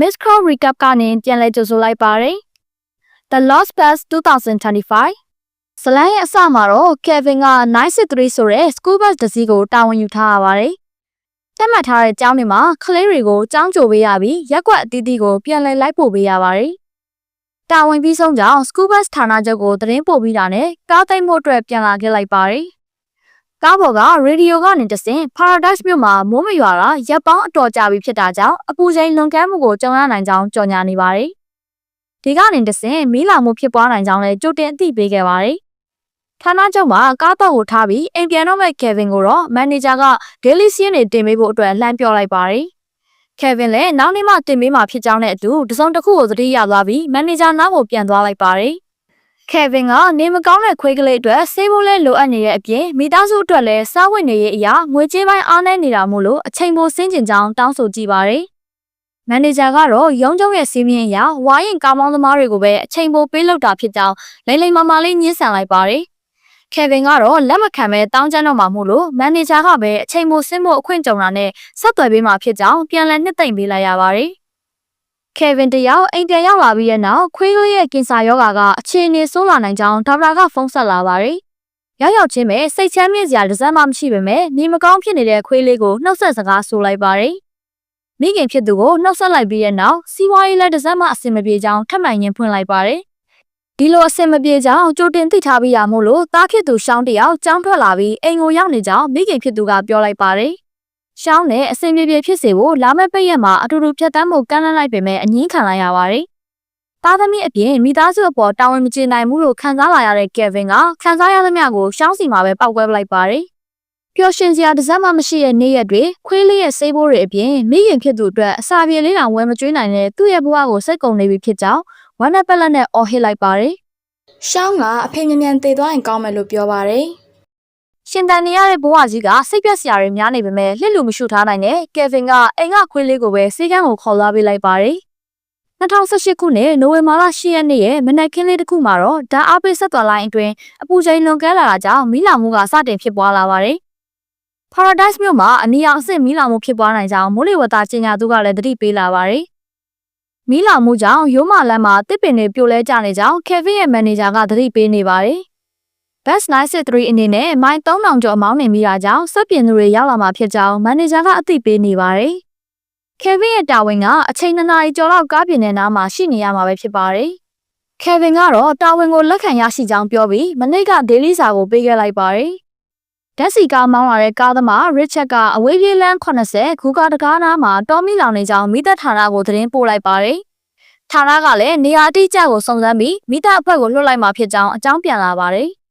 Miss Crow Recap ကနေပြန်လည်ကြိုဆိုလိုက်ပါတယ် The Lost Bus 2025ဇလန်ရဲ့အစမှာတော့ Kevin က963ဆိုတဲ့ school bus တစ်စီးကိုတာဝန်ယူထားရပါတယ်။တက်မှတ်ထားတဲ့ကျောင်းတွေမှာကလေးတွေကိုကျောင်းကြိုပေးရပြီးရက်ကွက်အသီးသီးကိုပြန်လည်လိုက်ပို့ပေးရပါတယ်။တာဝန်ပြီးဆုံးကြောင်း school bus ဌာနချုပ်ကိုသတင်းပို့ပြီးတာနဲ့ကားသိမ်းဖို့အတွက်ပြန်လာခဲ့လိုက်ပါတယ်။ ကားပေါ်ကရေဒီယိုကနေတဆင့် Paradise မြို့မှာမိုးမရွာတာရပ်ပေါင်းအတော်ကြာပြီဖြစ်တာကြောင့်အပူချိန်လွန်ကဲမှုကိုကြုံရနိုင်ကြောင်းကြေညာနေပါတယ်။ဒီကနေတဆင့်မီးလောင်မှုဖြစ်ပွားနိုင်ကြောင်းလည်းကြိုတင်အသိပေးခဲ့ပါတယ်။ဌာနချုပ်မှာကားတော့ကိုထားပြီးအိမ်ပြန်တော့မဲ့ Kevin ကိုတော့မန်နေဂျာက daily စီးနေတင်ပေးဖို့အတွက်လှမ်းပြောလိုက်ပါတယ်။ Kevin လည်းနောက်နေ့မှတင်ပေးမှာဖြစ်ကြောင်းနဲ့အတူတစုံတစ်ခုကိုသတိရသွားပြီးမန်နေဂျာနောက်ကိုပြန်သွားလိုက်ပါတယ်။ Kevin ကနေမကောင်းတဲ့ခွေးကလေးအတွက်ဆေးဖို့လဲလိုအပ်နေတဲ့အပြင်မိသားစုအတွက်လည်းစားဝတ်နေရေးအရာငွေကြေးပိုင်းအားနည်းနေတာမို့လို့အချိန်ပိုဆင်းကျင်ကြောင်းတောင်းဆိုကြည့်ပါတယ်။မန်နေဂျာကတော့ရုံးချုပ်ရဲ့စီးမြင်အရာဝိုင်းရင်ကားမောင်းသမားတွေကိုပဲအချိန်ပိုပေးလုပ်တာဖြစ်ကြောင်းလိမ့်လိမ့်မာမာလေးညှင်းဆန်လိုက်ပါတယ်။ Kevin ကတော့လက်မခံပဲတောင်းကျမ်းတော့မှာမို့လို့မန်နေဂျာကပဲအချိန်ပိုဆင်းဖို့အခွင့်ကြုံတာနဲ့ဆက်သွယ်ပေးမှာဖြစ်ကြောင်းပြန်လည်နှစ်သိမ့်ပေးလိုက်ရပါတယ်။ Kevin တယောက်အိမ်ပြန်ရောက်လာပြီးတဲ့နောက်ခွေးကလေးရဲ့ကင်ဆာရောဂါကအခြေအနေဆိုးလာနိုင်ကြောင်းဒေါက်တာကဖုန်းဆက်လာပါတယ်။ရောက်ရောက်ချင်းပဲစိတ်ချမ်းမြေ့စရာတစ်စက်မှမရှိပေမဲ့နေမကောင်းဖြစ်နေတဲ့ခွေးလေးကိုနှုတ်ဆက်စကားဆိုလိုက်ပါတယ်။မိခင်ဖြစ်သူကိုနှုတ်ဆက်လိုက်ပြီးတဲ့နောက်စီးပွားရေးလည်းတစ်စက်မှအဆင်မပြေကြောင်းထပ်မံရင်ဖွင့်လိုက်ပါတယ်။ဒီလိုအဆင်မပြေကြောင်းကြိုတင်သိထားပြီးရမို့လို့သားဖြစ်သူရှောင်းတယောက်ကြောင်းထွက်လာပြီးအိမ်ကိုရောက်နေကြောင်းမိခင်ဖြစ်သူကပြောလိုက်ပါတယ်။ ရှောင်းနဲ့အစင်ပြေပြေဖြစ်စေဖို့လာမယ့်ပိတ်ရက်မှာအတူတူဖြတ်တန်းဖို့ကမ်းလှမ်းလိုက်ပေမဲ့အငင်းခံလိုက်ရပါတယ်။သားသမီးအပြင်မိသားစုအပေါ်တာဝန်မကျေနိုင်ဘူးလို့ခံစားလာရတဲ့ကယ်ဗင်ကခံစားရသမျှကိုရှောင်းစီမှာပဲပောက်ကွဲပလိုက်ပါတယ်။ပျော်ရွှင်စရာတစ်စက်မှမရှိတဲ့နေ့ရက်တွေခွေးလေးရဲ့ဆေးဘိုးတွေအပြင်မိခင်ဖြစ်သူအတွက်အစာပြေလေးတောင်ဝယ်မကျွေးနိုင်တဲ့သူ့ရဲ့ဘဝကိုစိတ်ကုန်နေပြီဖြစ်ကြောင်းဝမ်းနဲ့ပက်လက်နဲ့အော်ဟစ်လိုက်ပါတယ်။ရှောင်းကအဖေမြန်မြန်တည်သွားရင်ကောင်းမယ်လို့ပြောပါတယ်။ ရှင်တန်နေရတဲ့ဘဝကြီးကစိတ်ပြက်စရာတွေများနေပေမဲ့လှစ်လူမရှုထားနိုင်တဲ့ကယ်ဗင်ကအိမ်ကခွေးလေးကိုပဲစေကန်းကိုခေါ်လာပေးလိုက်ပါတယ်။2018ခုနှစ်နိုဝင်ဘာလ10ရက်နေ့ရဲ့မနက်ခင်းလေးတစ်ခုမှာတော့ဓာတ်အားပေးဆက်သွယ်လိုင်းအတွင်းအပူချိန်လွန်ကဲလာတာကြောင့်မီးလောင်မှုကစတင်ဖြစ်ပွားလာပါတယ်။ Paradise မြို့မှာအနီရောင်အဆင့်မီးလောင်မှုဖြစ်ပွားနိုင်ကြောင်းမိုးလေဝသကြေညာသူကလည်းသတိပေးလာပါတယ်။မီးလောင်မှုကြောင့်ရိုးမလမ်းမှာတစ်ပင်တွေပြိုလဲကျနေကြောင်း Kevin ရဲ့မန်နေဂျာကသတိပေးနေပါတယ်။ Bus 963အနေနဲ့မိုင်3000ကျော်အမောင်းနေမိတာကြောင့်စက်ပြင်သူတွေရောက်လာမှာဖြစ်ကြောင်းမန်နေဂျာကအသိပေးနေပါတယ်။ Kevin ရဲ့တာဝန်ကအချိန်2နာရီကျော်လောက်ကားပြင်တဲ့နားမှာရှိနေရမှာပဲဖြစ်ပါတယ်။ Kevin ကတော့တာဝန်ကိုလက်ခံရရှိကြောင်းပြောပြီးမနေ့ကဒေးလီစာကိုပေးခဲ့လိုက်ပါတယ်။ဓာတ်စီကားမောင်းလာတဲ့ကားသမား Richard ကအဝေးပြေးလမ်း80ဂူကာတကားနားမှာတောမီလောင်နေကြောင်းမိသက်ဌာနကိုသတင်းပို့လိုက်ပါတယ်။ဌာနကလည်းနေရာအတိအကျကိုစုံစမ်းပြီးမိသက်အဖွဲ့ကိုလွှတ်လိုက်မှာဖြစ်ကြောင်းအကြောင်းပြန်လာပါတယ်။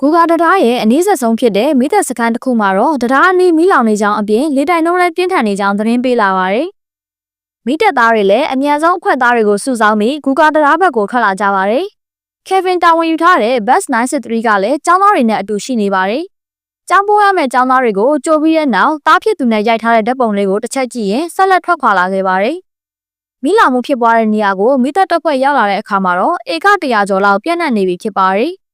ဂူကာတရားရဲ့အနည်းဆက်ဆုံးဖြစ်တဲ့မိသက်စခန်းတစ်ခုမှာတော့တရားအနီးမီးလောင်နေကြောင်းအပြင်လေတိုင်နှုံးလည်းပြင်းထန်နေကြောင်းသတင်းပေးလာပါတယ်။မိသက်သားတွေလည်းအများဆုံးအခွက်သားတွေကိုစုဆောင်းပြီးဂူကာတရားဘက်ကိုခတ်လာကြပါတယ်။ Kevin တာဝန်ယူထားတဲ့ Bus 963ကလည်းចောင်းသားတွေနဲ့အတူရှိနေပါတယ်။ကျောင်းပိုးရမယ့်ကျောင်းသားတွေကိုကြိုပြီးတဲ့နောက်တားဖြစ်သူနဲ့ရိုက်ထားတဲ့ဓာတ်ပုံလေးကိုတစ်ချက်ကြည့်ရင်ဆက်လက်ထွက်ခွာလာခဲ့ပါတယ်။မိလာမှုဖြစ်ပွားတဲ့နေရာကိုမိသက်တပ်ဖွဲ့ရောက်လာတဲ့အခါမှာတော့ဧက100ကျော်လောက်ပြန့်နှံ့နေပြီဖြစ်ပါတယ်။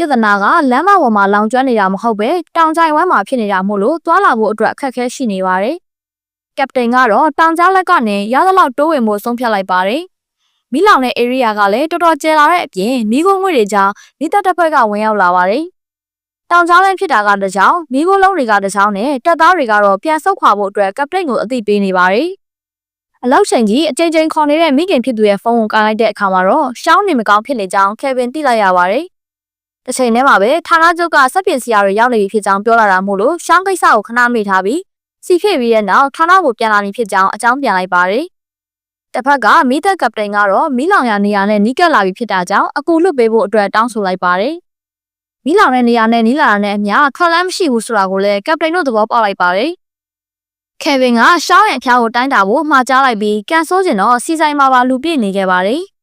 ပြဿနာကလမ်းမပေါ်မှာလောင်ကျွမ်းနေတာမဟုတ်ပဲတောင်ကြိုင်ဝမ်းမှာဖြစ်နေတာမို့လို့သွားလာဖို့အတွက်အခက်အခဲရှိနေပါတယ်။ကပတိန်ကတော့တောင်ကြားလက်ကနေရသလောက်တိုးဝင်ဖို့ဆုံးဖြတ်လိုက်ပါတယ်။မီးလောင်တဲ့ area ကလည်းတော်တော်ကျယ်လာတဲ့အပြင်မီးခိုးငွေ့တွေကြောင့်မိသက်တစ်ဖက်ကဝင်ရောက်လာပါတယ်။တောင်ကြားလက်ဖြစ်တာကတကြောင်မီးခိုးလုံးတွေကတကြောင်နဲ့တပ်သားတွေကတော့ပြန်ဆုတ်ခွာဖို့အတွက်ကပတိန်ကိုအသိပေးနေပါတယ်။အလောက်ချိန်ကြီးအကြိမ်ကြိမ်ခေါ်နေတဲ့မိခင်ဖြစ်သူရဲ့ဖုန်းကိုကားလိုက်တဲ့အခါမှာတော့ရှောင်းနေမကောင်းဖြစ်နေကြောင်းကေဗင်သိလိုက်ရပါတယ်။ တစ်ချိန်တည်းမှာပဲဌာနချုပ်ကစက်ပြင်စရာတွေရောက်နေပြီဖြစ်ကြောင်းပြောလာတာမို့လို့ရှောင်းကိစ္စကိုခဏမေ့ထားပြီးစီဖြစ်ပြီးတဲ့နောက်ဌာနကိုပြန်လာပြီဖြစ်ကြောင်းအကြောင်းပြန်လိုက်ပါတယ်။တစ်ဖက်ကမီးသက်ကပတိန်ကတော့မီးလောင်ရနေရာနဲ့နီးကပ်လာပြီဖြစ်တာကြောင့်အကူလွတ်ပေးဖို့အတွက်တောင်းဆိုလိုက်ပါတယ်။မီးလောင်တဲ့နေရာနဲ့နီးလာတာနဲ့အမျှခက်လန်းမရှိဘူးဆိုတာကိုလည်းကပတိန်တို့သဘောပေါက်လိုက်ပါတယ်။ကေဗင်ကရှောင်းရဲ့အဖျားကိုတိုင်းတာဖို့မှာကြားလိုက်ပြီးကန်ဆိုးကျင်တော့စီဆိုင်မှာပါလူပြည့်နေခဲ့ပါတယ်။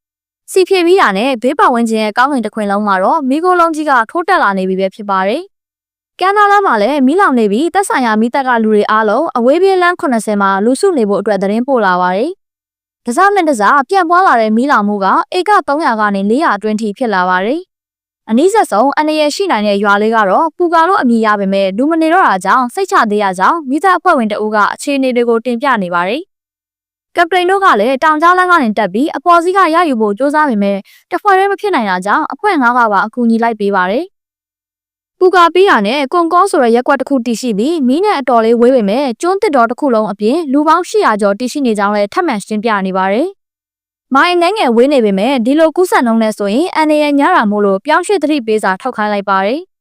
စီဖြည့်ပြီးတာနဲ့ဘေးပတ်ဝန်းကျင်ရဲ့ကောင်းကင်တစ်ခွင်လုံးမှာတော့မီးခိုးလုံးကြီးကထိုးတက်လာနေပြီပဲဖြစ်ပါတယ်။ကမ်းသားလမ်းမှာလည်းမီးလောင်နေပြီးတက်ဆိုင်ရာမီးတက်ကလူတွေအားလုံးအဝေးပြေးလမ်း80မှာလူစုနေဖို့အတွက်သတင်းပို့လာပါတယ်။တစားနဲ့တစားပြန့်ပွားလာတဲ့မီးလောင်မှုကဧက300ကနေ400အတွင်းထိဖြစ်လာပါတယ်။အနည်းဆက်ဆုံးအနေရရှိနိုင်တဲ့ရွာလေးကတော့ပူကာလို့အမည်ရပေမဲ့လူမနေတော့တာကြောင့်စိတ်ချသေးရကြောင်းမိသားအဖွဲ့ဝင်တအူးကအခြေအနေတွေကိုတင်ပြနေပါတယ်။ ကပတိန်တို့ကလည်းတောင်ကြားလမ်းကနေတက်ပြီးအပေါ်စီးကရယူဖို့စူးစမ်းပေမဲ့တစ်ဖွဲ့ရဲမဖြစ်နိုင်တာကြောင့်အဖွဲ့ငါးကပါအကူအညီလိုက်ပေးပါတယ်ပူကာပေးရနဲ့ကွန်ကောဆိုတဲ့ရက်ကွက်တစ်ခုတည်ရှိပြီးမီးနဲ့အတော်လေးဝေးပေမဲ့ကျွန်းတစ်တော်တစ်ခုလုံးအပြင်လူပေါင်း800ကျော်တည်ရှိနေကြောင်းလည်းထပ်မံရှင်းပြနေပါတယ်။မိုင်းနိုင်ငယ်ဝေးနေပေမဲ့ဒီလိုကူးစက်နှုန်းနဲ့ဆိုရင်အန်ရညရာမို့လို့ပြောင်းရွှေ့သတိပေးစာထောက်ခိုင်းလိုက်ပါတယ်။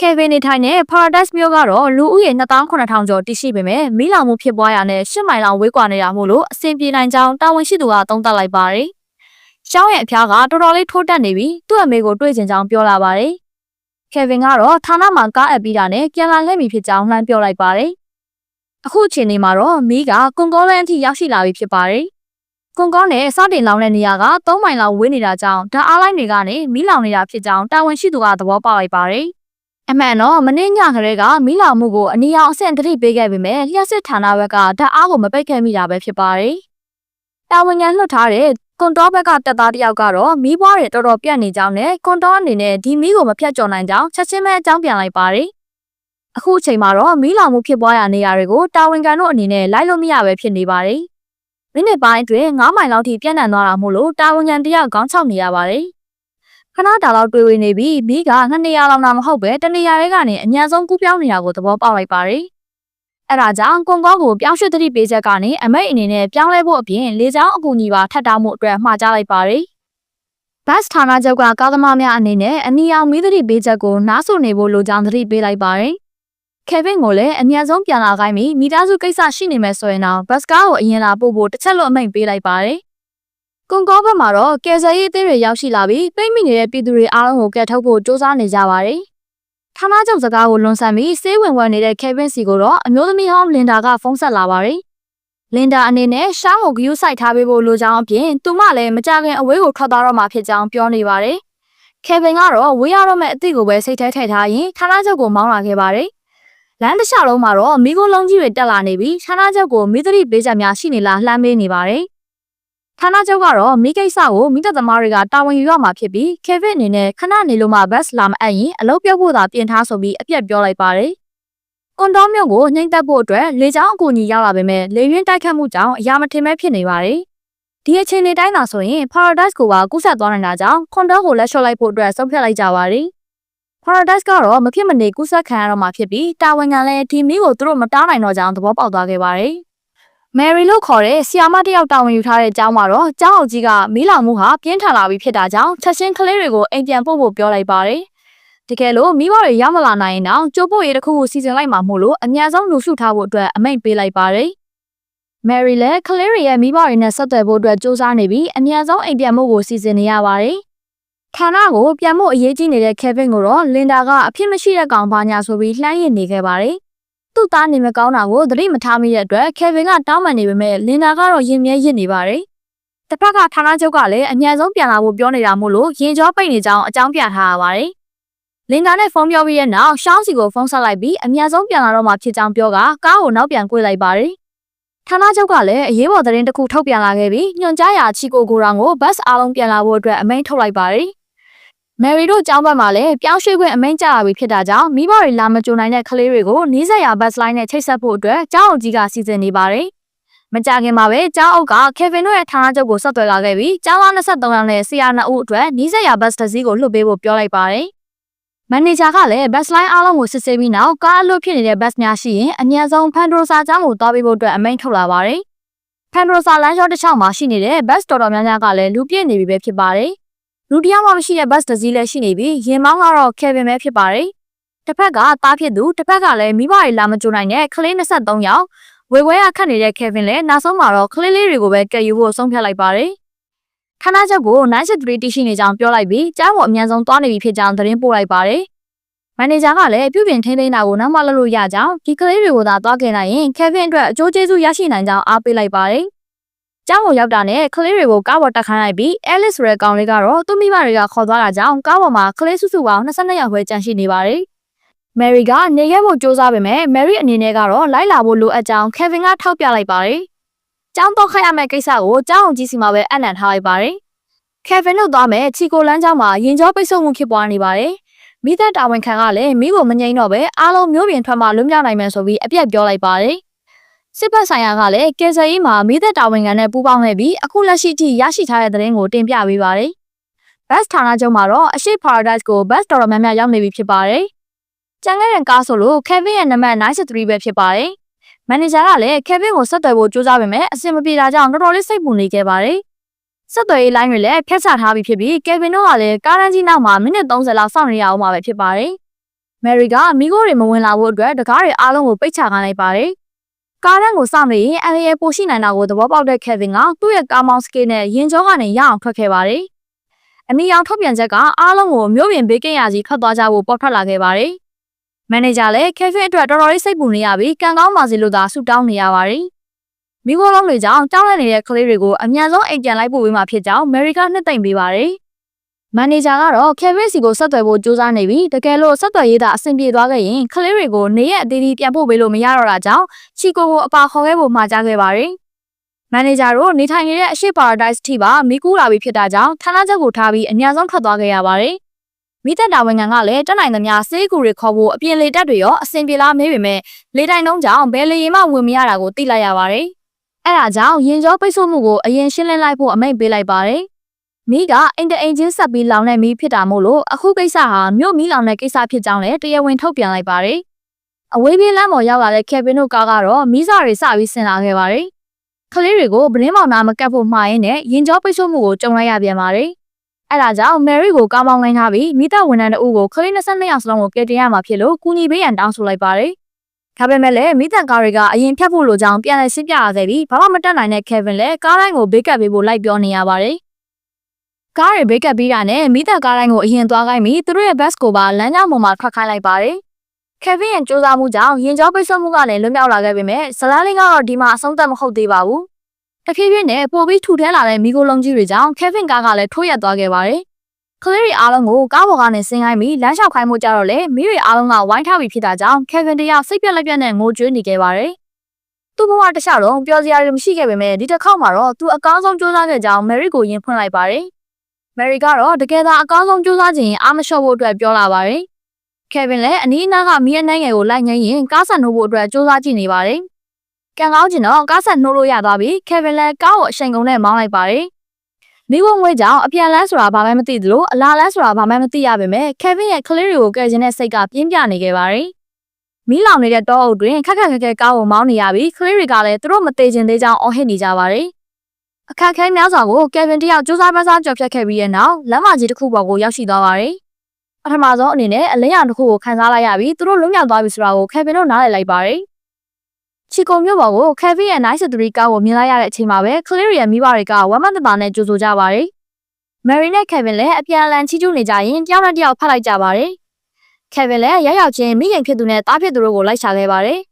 Kevin နေထိုင်တဲ့ Paradise မြို့ကတော့လူဦးရေ2800ကျော်တည်ရှိပေမဲ့မီးလောင်မှုဖြစ်ပွားရတဲ့10မိုင်လောက်ဝေးကွာနေတာမို့လို့အဆင်ပြေနိုင်ကြောင်းတာဝန်ရှိသူကသုံးသပ်လိုက်ပါတယ်။ရှောင်းရဲ့အဖျားကတော်တော်လေးထိုးတက်နေပြီးသူ့အမေကိုတွေ့ကျင်ကြောင်းပြောလာပါတယ်။ Kevin ကတော့ဌာနမှာကားအပ်ပြီးတာနဲ့ပြန်လာခဲ့ပြီဖြစ်ကြောင်းလှမ်းပြောလိုက်ပါတယ်။အခုအချိန်ဒီမှာတော့မီးကကွန်ကောလန်အထိရောက်ရှိလာပြီဖြစ်ပါတယ်။ကွန်ကောနဲ့စတင်လောင်တဲ့နေရာက3မိုင်လောက်ဝေးနေတာကြောင့်ဓာတ်အားလိုင်းတွေကနေမီးလောင်နေတာဖြစ်ကြောင်းတာဝန်ရှိသူကသဘောပေါက်လိုက်ပါတယ်။ အမှန်တော့မနေ့ညခရဲကမီးလောင်မှုကိုအနီရောင်အဆင့်သတိပေးခဲ့ပေမဲ့လျှက်စစ်ဌာနဘက်ကဓာတ်အားကိုမပိတ်ခဲ့မိတာပဲဖြစ်ပါတယ်။တာဝန်ခံလွှတ်ထားတဲ့ကွန်တော်ဘက်ကတက်သားတယောက်ကတော့မီးပွားတွေတော်တော်ပြတ်နေကြောင်းနဲ့ကွန်တော်အနေနဲ့ဒီမီးကိုမဖြတ်ကျော်နိုင်ကြောင်းချက်ချင်းပဲအကြောင်းပြန်လိုက်ပါတယ်။အခုအချိန်မှာတော့မီးလောင်မှုဖြစ်ပွားရာနေရာတွေကိုတာဝန်ခံတို့အနေနဲ့လိုက်လို့မရပဲဖြစ်နေပါတယ်။မိနစ်ပိုင်းအတွင်း9မိုင်လောက်ထိပြန့်နှံ့သွားတာမို့လို့တာဝန်ခံတယောက်ခေါင်းချောက်နေရပါတယ်။ ခဏတာလောက်တွေ့ဝေနေပြီးမီးကနှစ်နေရာလောက်နာမဟုတ်ပဲတနေရာတွေကနေအများဆုံးကူးပြောင်းနေတာကိုသဘောပေါက်လိုက်ပါတယ်။အဲဒါကြောင့်ကွန်ကောကိုပြောင်းရွှေ့သတိပေးချက်ကနေအမိတ်အနေနဲ့ပြောင်းလဲဖို့အပြင်လေကြောင်းအကူအညီပါထပ်တောင်းမှုအတွက်မှာကြားလိုက်ပါတယ်။ဘတ်ဌာနချုပ်ကကားသမားများအနေနဲ့အနီအောင်မီးသတိပေးချက်ကိုနားဆိုနေဖို့လိုကြောင်းသတိပေးလိုက်ပါတယ်။ Kevin ကိုလည်းအများဆုံးပြန်လာခိုင်းပြီးမိသားစုကိစ္စရှိနေမယ်ဆိုရင်တော့ဘတ်ကားကိုအရင်လာပို့ဖို့တစ်ချက်လို့အမိန့်ပေးလိုက်ပါတယ်။ ကွန်ကောဘက်မှာတော့ကယ်ဆယ်ရေးအသင်းတွေရောက်ရှိလာပြီးပိတ်မိနေတဲ့ပြည်သူတွေအားလုံးကိုကယ်ထုတ်ဖို့စ조사နေကြပါတယ်။ဌာနချုပ်စကားကိုလွန်ဆန်ပြီးစေးဝင်ဝင်နေတဲ့ Kevin စီကိုတော့အမျိုးသမီးဟောင်းလင်ဒါကဖုန်းဆက်လာပါတယ်။လင်ဒါအနေနဲ့ရှောင်းကိုဂယူးဆိုင်ထားပေးဖို့လိုကြောင်းအပြင်သူမလည်းမကြခင်အဝေးကိုထွက်သွားတော့မှာဖြစ်ကြောင်းပြောနေပါတယ်။ Kevin ကတော့ဝေးရတော့မဲ့အသည့်ကိုပဲစိတ်ထဲထည့်ထားရင်ဌာနချုပ်ကိုမောင်းလာခဲ့ပါတယ်။လမ်းတစ်လျှောက်လုံးမှာတော့မိခိုးလုံးကြီးတွေတက်လာနေပြီးဌာနချုပ်ကိုမိသတိပေးချက်များရှိနေလားလှမ်းမေးနေပါတယ်။ ဌာနချုပ်ကတော့မိကိစ္စကိုမိသက်သမားတွေကတာဝန်ယူရမှာဖြစ်ပြီး Kevin အနေနဲ့ခဏနေလို့မှဘတ်လာမအပ်ရင်အလုပ်ပြုတ်ဖို့သာပြင်ထားဆိုပြီးအပြက်ပြောလိုက်ပါတယ်။ကွန်တော်မြို့ကိုနှိမ့်သက်ဖို့အတွက်လေကြောင်းအကူအညီရောက်လာပေမဲ့လေရင်းတိုက်ခတ်မှုကြောင့်အရာမထင်မဲ့ဖြစ်နေပါတယ်။ဒီအခြေအနေတိုင်းသာဆိုရင် Paradise ကိုပါကူးဆက်သွားနေတာကြောင့်ကွန်တော်ကိုလက်လျှော့လိုက်ဖို့အတွက်ဆုံးဖြတ်လိုက်ကြပါတယ်။ Paradise ကတော့မဖြစ်မနေကူးဆက်ခံရတော့မှာဖြစ်ပြီးတာဝန်ခံလည်းဒီမီးကိုသူတို့မတားနိုင်တော့ကြောင်းသဘောပေါက်သွားခဲ့ပါတယ်။ Mary လို့ခေါ်တဲ့ဆီယာမတစ်ယောက်တာဝန်ယူထားတဲ့ကျောင်းမှာတော့ကျောင်းအုပ်ကြီးကမီးလောင်မှုဟာပြင်းထန်လာပြီဖြစ်တာကြောင့်ချက်ချင်းကလေးတွေကိုအိမ်ပြန်ပို့ဖို့ပြောလိုက်ပါတယ်။တကယ်လို့မိဘတွေရောက်မလာနိုင်ရင်တော့ကြိုးပို့ရေးတစ်ခုကိုစီစဉ်လိုက်မှာမို့လို့အများဆုံးလူစုထားဖို့အတွက်အမိန့်ပေးလိုက်ပါတယ်။ Mary လည်းကလေးတွေရဲ့မိဘတွေနဲ့ဆက်သွယ်ဖို့အတွက်စူးစမ်းနေပြီးအများဆုံးအိမ်ပြန်မှုကိုစီစဉ်နေရပါတယ်။ဌာနကိုပြန်ဖို့အရေးကြီးနေတဲ့ Kevin ကိုတော့လင်ဒါကအဖြစ်မရှိတဲ့ကောင်ဘာညာဆိုပြီးလှမ်းရစ်နေခဲ့ပါတယ်။ သူ့သားနေမကောင်းတာကိုသတိမထားမိတဲ့အတွက် Kevin ကတောင်းပန်နေပေမဲ့လင်ဒါကတော့ရင်မြဲရစ်နေပါတယ်။တစ်ဖက်ကဌာနချုပ်ကလည်းအများဆုံးပြန်လာဖို့ပြောနေတာမို့လို့ရင်ကြောပိတ်နေကြောင်းအကြောင်းပြထားရပါတယ်။လင်ဒါနဲ့ဖုန်းပြောပြီးတဲ့နောက်ရှောင်းစီကိုဖုန်းဆက်လိုက်ပြီးအများဆုံးပြန်လာတော့မှဖြစ်ကြောင်းပြောကကားကိုနောက်ပြန်ကွေ့လိုက်ပါတယ်။ဌာနချုပ်ကလည်းအရေးပေါ်သတင်းတစ်ခုထုတ်ပြန်လာခဲ့ပြီးညွှန်ကြားရာချီကိုကိုရောင်ကိုဘတ်အားလုံးပြန်လာဖို့အတွက်အမိန့်ထုတ်လိုက်ပါတယ်။ မယ်ရီတို့ကျောင်းဘက်မှာလည်းပြောင်းရွှေ့ခွင့်အမိန့်ကျလာပြီဖြစ်တာကြောင့်မိဘတွေလာမကြုံနိုင်တဲ့ကလေးတွေကိုနီးစပ်ရာဘတ်လိုင်းနဲ့ချိတ်ဆက်ဖို့အတွက်ကျောင်းအုပ်ကြီးကစီစဉ်နေပါတယ်။မကြခင်မှာပဲကျောင်းအုပ်ကကေဗင်တို့ရဲ့ဌာနချုပ်ကိုဆက်သွယ်လာခဲ့ပြီးကျောင်းသား23ယောက်နဲ့ဆရာ2ဦးအတွက်နီးစပ်ရာဘတ်တစ်စီးကိုလွှတ်ပေးဖို့ပြောလိုက်ပါတယ်။မန်နေဂျာကလည်းဘတ်လိုင်းအားလုံးကိုစစ်ဆေးပြီးနောက်ကားအလွတ်ဖြစ်နေတဲ့ဘတ်များရှိရင်အများဆုံးဖန်ဒရိုဆာကျောင်းကိုသွားပေးဖို့အတွက်အမိန့်ထုတ်လာပါတယ်။ဖန်ဒရိုဆာလမ်းကျောတစ်ချောင်းမှာရှိနေတဲ့ဘတ်တော်တော်များများကလည်းလူပြည့်နေပြီပဲဖြစ်ပါတယ်။ လူတစ်ယောက်မှမရှိတဲ့ဘတ်တစ်စီးလည်းရှိနေပြီးရင်မောင်းကတော့ကေဗင်ပဲဖြစ်ပါတယ်။တစ်ဖက်ကသားဖြစ်သူတစ်ဖက်ကလည်းမိဘတွေလာမကြိုနိုင်တဲ့ကလေး23ယောက်ဝေဝဲရခတ်နေတဲ့ကေဗင်လည်းနောက်ဆုံးမှာတော့ကလေးလေးတွေကိုပဲကယ်ယူဖို့ဆုံးဖြတ်လိုက်ပါတယ်။ခဏချက်ကို973တီရှိနေကြောင်းပြောလိုက်ပြီးကြားပေါ်အမြန်ဆုံးသွားနေပြီဖြစ်ကြောင်းသတင်းပို့လိုက်ပါတယ်။မန်နေဂျာကလည်းပြုပြင်ထိန်းသိမ်းတာကိုနောက်မှလုပ်လို့ရကြောင်းဒီကလေးတွေကိုသာသွားခဲ့နိုင်ရင်ကေဗင်အတွက်အကျိုးကျေးဇူးရရှိနိုင်ကြောင်းအားပေးလိုက်ပါတယ်။ ကျောင်းကိုရောက်တာနဲ့ကလေးတွေကိုကားပေါ်တက်ခိုင်းလိုက်ပြီး Alice ဆိုတဲ့ကောင်လေးကတော့သူ့မိဘတွေကခေါ်သွားတာကြောင့်ကားပေါ်မှာကလေးစုစုပေါင်း22ယောက်ပဲကျန်ရှိနေပါတယ်။ Mary ကနေခဲ့ဖို့စူးစမ်းပေမဲ့ Mary အနေနဲ့ကတော့လိုက်လာဖို့လိုအပ်ကြောင်း Kevin ကထောက်ပြလိုက်ပါတယ်။ကျောင်းတော့ခတ်ရမယ့်ကိစ္စကိုကျောင်းအောင်ကြီးစီမှာပဲအနံ့ထားလိုက်ပါတယ်။ Kevin တို့သွားမယ်ချီကိုလန်းကျောင်းမှာရင်ကြောပိတ်ဆို့မှုဖြစ်ပွားနေပါတယ်။မိသက်တာဝန်ခံကလည်းမိကိုမငိမ့်တော့ပဲအားလုံးမျိုးပြင်ထွက်မှလွတ်မြောက်နိုင်မယ်ဆိုပြီးအပြက်ပြောလိုက်ပါတယ်။ စစ်ဘက်ဆိုင်ရာကလည်းကယ်ဆယ်ရေးမှာမိသက်တာဝန်ခံနဲ့ပူးပေါင်းခဲ့ပြီးအခုလက်ရှိထိရရှိထားတဲ့သတင်းကိုတင်ပြပေးပါရစေ။ဘတ်ဌာနချုပ်မှာတော့အရှိ Paradise ကိုဘတ်တော်တော်များများရောက်နေပြီဖြစ်ပါတယ်။ကြံခဲ့တဲ့ကားဆိုလို့ Kevin ရဲ့နံပါတ်93ပဲဖြစ်ပါတယ်။မန်နေဂျာကလည်း Kevin ကိုဆက်သွယ်ဖို့ကြိုးစားပေမဲ့အဆင်မပြေတာကြောင့်တော်တော်လေးစိတ်ပူနေခဲ့ပါတယ်။ဆက်သွယ်ရေးလိုင်းတွေလည်းဖျက်ချထားပြီးဖြစ်ပြီး Kevin တို့ကလည်းကားရန်ကြီးနောက်မှာမိနစ်30လောက်စောင့်နေရအောင်မှာပဲဖြစ်ပါတယ်။ Mary ကမိခိုးတွေမဝင်လာဖို့အတွက်တကားတွေအားလုံးကိုပိတ်ချခိုင်းလိုက်ပါတယ်။ ကားရန်ကိုစောင့်နေရင်အန်ရီပိုရှိနိုင်တာကိုသဘောပေါက်တဲ့ Kevin ကသူ့ရဲ့ကားမောင်းစကေးနဲ့ရင်ကျောကနေရအောင်ထွက်ခဲ့ပါတယ်။အနီရောင်ထုတ်ပြန်ချက်ကအားလုံးကိုမြို့ပြင်ဘေးကင်းရာကြီးခတ်သွားကြဖို့ပေါ်ထွက်လာခဲ့ပါတယ်။မန်နေဂျာလည်း Kevin အတွက်တော်တော်လေးစိတ်ပူနေရပြီးကံကောင်းပါစေလို့သာဆုတောင်းနေရပါတယ်။မိခိုးလုံးတွေကြောင့်တောင်းရနေတဲ့ကလေးတွေကိုအမြန်ဆုံးအိမ်ပြန်လိုက်ပို့ပေးမှာဖြစ်ကြောင်း Mary ကနှစ်သိမ့်ပေးပါတယ်။ မန်နေဂျာကတော့ Kevin စီကိုဆက်သွယ်ဖို့ကြိုးစားနေပြီးတကယ်လို့ဆက်သွယ်ရေးသာအဆင်ပြေသွားခဲ့ရင်ကလေးတွေကိုနေရက်အသေးသေးပြန်ပို့ပေးလို့မရတော့တာကြောင့်ချီကိုကိုအပါခေါ်ခဲ့ဖို့မှာကြားခဲ့ပါတယ်။မန်နေဂျာတို့နေထိုင်နေတဲ့အရှိ Paradise ထိပါမိကူးလာပြီးဖြစ်တာကြောင့်ဌာနချုပ်ကိုထားပြီးအများဆုံးထွက်သွားခဲ့ရပါတယ်။မိသက်တာဝန်ခံကလည်းတက်နိုင်သမျှစေးကူတွေခေါ်ဖို့အပြင်လေတက်တွေရောအဆင်ပြေလားမေးပေမဲ့လေတိုင်တုံးကြောင့်ဘယ်လေရင်မှဝင်မရတာကိုသိလိုက်ရပါတယ်။အဲဒါကြောင့်ရင်ကျော်ပိတ်ဆို့မှုကိုအရင်ရှင်းလင်းလိုက်ဖို့အမိန့်ပေးလိုက်ပါတယ်။ မိကအင်တအင်ချင်းဆက်ပြီးလောင်တဲ့မီးဖြစ်တာမို့လို့အခုကိစ္စဟာမြို့မီးလောင်တဲ့ကိစ္စဖြစ်ကြောင်းလည်းတရားဝင်ထုတ်ပြန်လိုက်ပါတယ်။အဝေးပြေးလမ်းပေါ်ရောက်လာတဲ့ကယ်ဗင်တို့ကားကတော့မီးစာတွေစပြီးဆင်လာခဲ့ပါတယ်။ကလေးတွေကိုဗတင်းမောင်နာမကတ်ဖို့မှားရင်းနဲ့ရင်ကျော်ပိတ်ဆို့မှုကိုကြုံလိုက်ရပြန်ပါတယ်။အဲဒါကြောင့်မယ်ရီကိုကားမောင်းလိုက်ထားပြီးမိသားဝန်ထမ်းတို့ကိုကလေး22ယောက်စလုံးကိုကယ်တင်ရမှာဖြစ်လို့ကူညီပေးရန်တောင်းဆိုလိုက်ပါတယ်။ဒါပေမဲ့လည်းမိသက်ကားတွေကအရင်ဖြတ်ဖို့လိုကြောင်းပြန်လည်ရှင်းပြရသေးပြီးဘာမှမတတ်နိုင်တဲ့ကယ်ဗင်လည်းကားတိုင်းကိုဘေးကပ်ပေးဖို့လိုက်ပြောနေရပါတယ်။ ကားတွေဘေးကပ်ပြီးတာနဲ့မိသက်ကားတိုင်းကိုအရင်သွားခိုင်းပြီးသူတို့ရဲ့ဘတ်ကိုပါလမ်းကြောင်းပေါ်မှာထွက်ခိုင်းလိုက်ပါတယ်။ကယ်ဗင်ရဲ့စူးစမ်းမှုကြောင့်ရင်ကျောပိတ်ဆို့မှုကလည်းလွတ်မြောက်လာခဲ့ပေမဲ့ဇလားလင်းကတော့ဒီမှာအဆုံးသတ်မဟုတ်သေးပါဘူး။တဖြည်းဖြည်းနဲ့ပိုပြီးထူထမ်းလာတဲ့မိโกလုံးကြီးတွေကြောင့်ကယ်ဗင်ကားကလည်းထိုးရက်သွားခဲ့ပါတယ်။ကလေးတွေအားလုံးကိုကားပေါ်ကနေဆင်းခိုင်းပြီးလမ်းလျှောက်ခိုင်းမှုကြတော့လေမိတွေအားလုံးကဝိုင်းထားပြီးဖြစ်တာကြောင့်ကယ်ဗင်တယောက်စိတ်ပြက်လက်ပြက်နဲ့ငိုကြွေးနေခဲ့ပါတယ်။သူ့ဘဝတစ်လျှောက်လုံးပျော်စရာတွေမရှိခဲ့ပေမဲ့ဒီတစ်ခေါက်မှာတော့သူအကောင်းဆုံးစူးစမ်းခဲ့ကြောင်းမယ်ရီကိုယင်ဖွင့်လိုက်ပါတယ်။ မယ်ရီကတော့တကယ်သာအကောင်းဆုံးစူးစမ်းခြင်းအားမလျှော့ဖို့အတွက်ပြောလာပါတယ်။ကယ်ဗင်လည်းအနီးအနားကမီးအနှဲငယ်ကိုလိုက်ငိမ့်ရင်ကားဆက်နှိုးဖို့အတွက်စူးစမ်းကြည့်နေပါတယ်။ကံကောင်းကျင်တော့ကားဆက်နှိုးလို့ရသွားပြီ။ကယ်ဗင်လည်းကားကိုအရှိန်ကုန်နဲ့မောင်းလိုက်ပါတယ်။မိဘငွေကြောင့်အပြန်လန်းဆိုတာဘာမှမသိသလိုအလာလန်းဆိုတာဘာမှမသိရပါပဲ။ကယ်ဗင်ရဲ့ကလေးတွေကိုကယ်ခြင်းတဲ့စိတ်ကပြင်းပြနေခဲ့ပါတယ်။မီးလောင်နေတဲ့တောအုပ်တွင်ခက်ခက်ခက်ခဲကားကိုမောင်းနေရပြီးကလေးတွေကလည်းသူတို့မသေးခြင်းသေးကြောင်းအော်ဟစ်နေကြပါတယ်။ အခက်ခဲများစွာကိုကယ်ဗင်တယောက်စူးစမ်းပန်းစားကြော်ဖြတ်ခဲ့ပြီးတဲ့နောက်လမ်းမကြီးတစ်ခုပေါ်ကိုရောက်ရှိသွားပါတယ်။ပထမဆုံးအနေနဲ့အလင်းရောင်တစ်ခုကိုခန်းစားလိုက်ရပြီးသူတို့လွတ်မြောက်သွားပြီဆိုတာကိုကယ်ဗင်တို့နားလည်လိုက်ပါတယ်။ချီကိုမျိုးပေါ်ကိုကယ်ဗင်ရဲ့93ကားကိုမြင်လိုက်ရတဲ့အချိန်မှာပဲကလေးရီရဲ့မိဘတွေကဝမ်းမတတာနဲ့ကြိုဆိုကြပါတယ်။မယ်ရီနဲ့ကယ်ဗင်လည်းအပြန်အလှန်ချီးကျူးနေကြရင်တယောက်နဲ့တယောက်ဖတ်လိုက်ကြပါတယ်။ကယ်ဗင်လည်းရောက်ရောက်ချင်းမိခင်ဖြစ်သူနဲ့တားဖြစ်သူတို့ကိုလိုက်ရှာခဲ့ပါတယ်။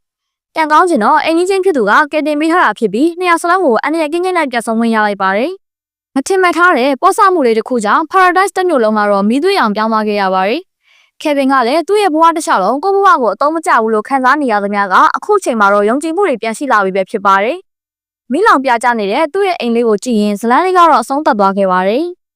တန်ကောင်းချင်တော့အင်ကြီးချင်းဖြစ်သူကကယ်တင်ပေးထားတာဖြစ်ပြီးနှစ်ယောက်စလုံးကိုအန်ရကင်းကင်းနဲ့ပြတ်ဆုံးဝင်ရလိုက်ပါတယ်။မထင်မှတ်ထားတဲ့ပေါ်ဆမှုလေးတစ်ခုကြောင့် Paradise တစ်မျိုးလုံးကတော့မီးသွေးအောင်ပြောင်းသွားခဲ့ရပါတယ်။ကယ်ဗင်ကလည်းသူ့ရဲ့ဘဝတစ်လျှောက်လုံးကိုယ့်ဘဝကိုအသုံးမကျဘူးလို့ခံစားနေရသမျှကအခုချိန်မှာတော့ယုံကြည်မှုတွေပြန်ရှိလာပြီပဲဖြစ်ပါတယ်။မိလောင်ပြကြနေတဲ့သူ့ရဲ့အိမ်လေးကိုကြည့်ရင်ဇလန်းလေးကတော့အဆုံးသတ်သွားခဲ့ပါတယ်။